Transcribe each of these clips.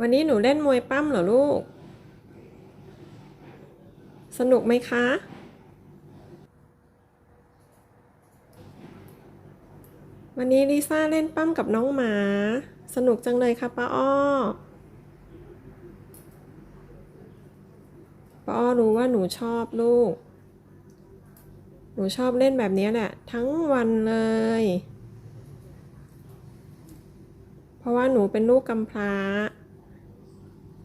วันนี้หนูเล่นมวยปั้มเหรอลูก สนุกไหมคะ วันนี้ลิซ่าเล่นปั้มกับน้องหมา สนุกจังเลยค่ะป้าอ้อป้าอ้อรู้ว่าหนูชอบลูก หนูชอบเล่นแบบนี้แหละ ทั้งวันเลย เพราะว่าหนูเป็นลูกกำพร้า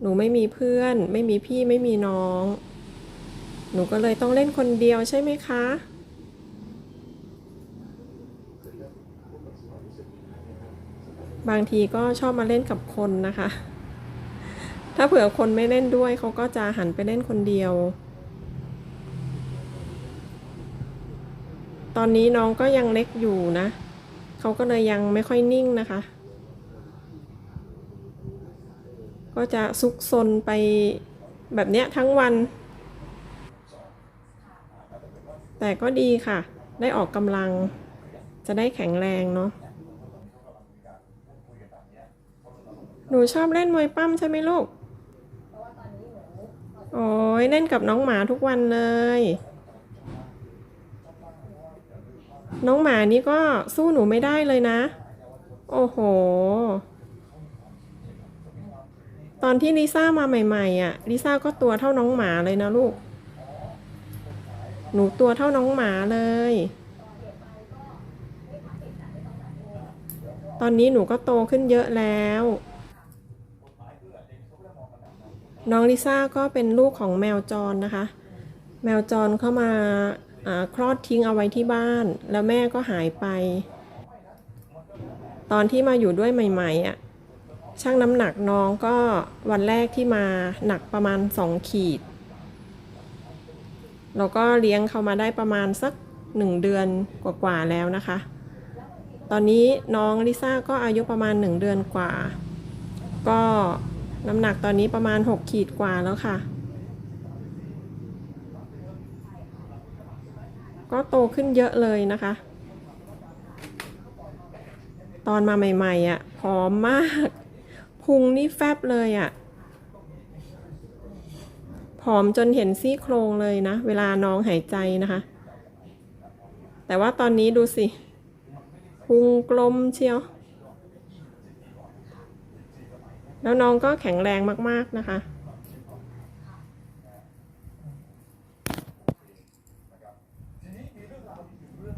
หนูไม่มีเพื่อน ไม่มีพี่ไม่มีน้อง หนูก็เลยต้องเล่นคนเดียวใช่ไหมคะ บางทีก็ชอบมาเล่นกับคนนะคะ ถ้าเผื่อคนไม่เล่นด้วยเขาก็จะหันไปเล่นคนเดียว ตอนนี้น้องก็ยังเล็กอยู่นะ เขาก็เลยยังไม่ค่อยนิ่งนะคะ ก็จะซุกซนไปแบบเนี้ยทั้งวัน แต่ก็ดีค่ะ ได้ออกกำลัง จะได้แข็งแรงเนาะหนูชอบเล่นมวยปั้มใช่ไหมลูก โอ้ยเล่นกับน้องหมาทุกวันเลย น้องหมานี่ก็สู้หนูไม่ได้เลยนะ โอ้โห ตอนที่ลิซ่ามาใหม่ๆอะลิซ่าก็ตัวเท่าน้องหมาเลยนะลูก หนูตัวเท่าน้องหมาเลย ตอนนี้หนูก็โตขึ้นเยอะแล้ว น้องลิซ่าก็เป็นลูกของแมวจรนะคะ แมวจรเข้ามาอาคลอดทิ้งเอาไว้ที่บ้าน แล้วแม่ก็หายไป ตอนที่มาอยู่ด้วยใหม่ๆอะ ช่างน้ำหนักน้องก็วันแรกที่มาหนักประมาณ 2 ขีด เราก็เลี้ยงเขามาได้ประมาณสัก 1 เดือนกว่าๆแล้วนะคะ ตอนนี้น้องลิซ่าก็อายุประมาณ 1 เดือนกว่า ก็น้ำหนักตอนนี้ประมาณ 6 ขีดกว่าแล้วค่ะ ก็โตขึ้นเยอะเลยนะคะ ตอนมาใหม่ๆอะผอมมาก พุงนี่แฟบเลยอะ่ะ ผอมจนเห็นซี่โครงเลยนะ เวลาน้องหายใจนะคะ แต่ว่าตอนนี้ดูสิ พุงกลมเชียว แล้วน้องก็แข็งแรงมากๆนะคะ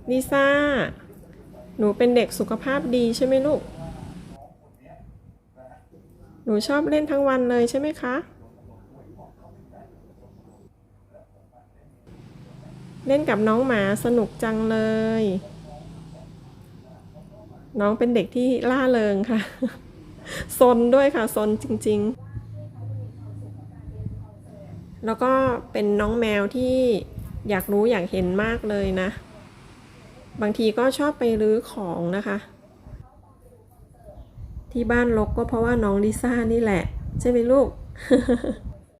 ลิซ่า หนูเป็นเด็กสุขภาพดีใช่ไหมลูก หนูชอบเล่นทั้งวันเลยใช่ไหมคะ เล่นกับน้องหมาสนุกจังเลย น้องเป็นเด็กที่ล่าเริงค่ะ ซนด้วยค่ะ ซนจริง ๆ แล้วก็เป็นน้องแมวที่อยากรู้อยากเห็นมากเลยนะ บางทีก็ชอบไปรื้อของนะคะ ที่บ้านรกก็เพราะว่าน้องลิซ่านี่แหละ ใช่ไหมลูก